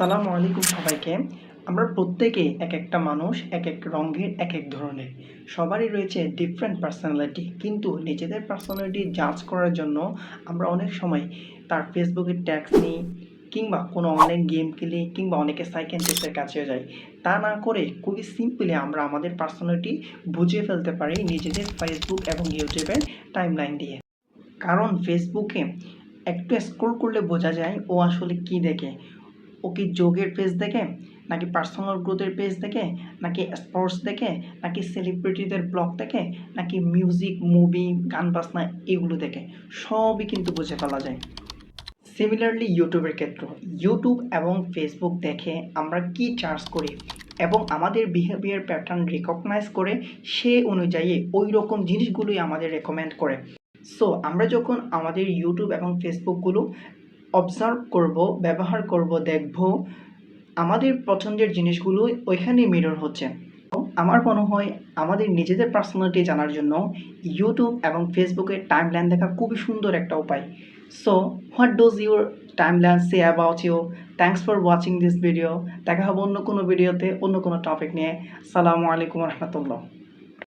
সালামু আলাইকুম সবাইকে। আমরা প্রত্যেকে এক একটা মানুষ, এক এক রঙের, এক এক ধরনের। সবারই রয়েছে ডিফারেন্ট পার্সোনালিটি কিন্তু নিজেদের পার্সোনালিটি জাজ করার জন্য আমরা অনেক সময় তার ফেসবুকের ট্যাক্স নিই, কিংবা কোনো অনলাইন গেম খেলি, কিংবা অনেকে সাইকেন্টিস্টের কাছেও যাই তা না করে খুবই সিম্পলি আমরা আমাদের পার্সোনালিটি বুঝে ফেলতে পারি নিজেদের ফেসবুক এবং ইউটিউবের টাইমলাইন দিয়ে। কারণ ফেসবুকে একটু স্ক্রল করলে বোঝা যায় ও আসলে কি দেখে। ও কি যোগের পেজ দেখে? নাকি পার্সোনাল গ্রোথের পেজ দেখে? নাকি স্পোর্টস দেখে? নাকি সেলিব্রিটিদের ব্লগ দেখে? নাকি মিউজিক মুভি গান বাজনা এগুলো দেখে? সবই কিন্তু বুঝে ফেলা যায়। সিমিলারলি ইউটিউবের ক্ষেত্র। ইউটিউব এবং ফেসবুক দেখে আমরা কি চার্জ করি? এবং আমাদের বিহেভিয়ার প্যাটার্ন রিকগনাইজ করে সে অনুযায়ী ওই রকম জিনিসগুলোই আমাদের রেকমেন্ড করে। সো আমরা যখন আমাদের ইউটিউব এবং ফেসবুকগুলো অবজার্ভ করব, ব্যবহার করব, দেখব, আমাদের পছন্দের জিনিসগুলো ওইখানেই মিরর হচ্ছে। আমার মনে হয় আমাদের নিজেদের পার্সোনালিটি জানার জন্য ইউটিউব এবং ফেসবুকের টাইম লাইন দেখা খুবই সুন্দর একটা উপায়। So what does your timeline say about you thanks for watching this video দেখা হবে অন্য কোনো ভিডিওতে অন্য কোনো টপিক নিয়ে। সালামু আলাইকুম রহমতুল্লাহ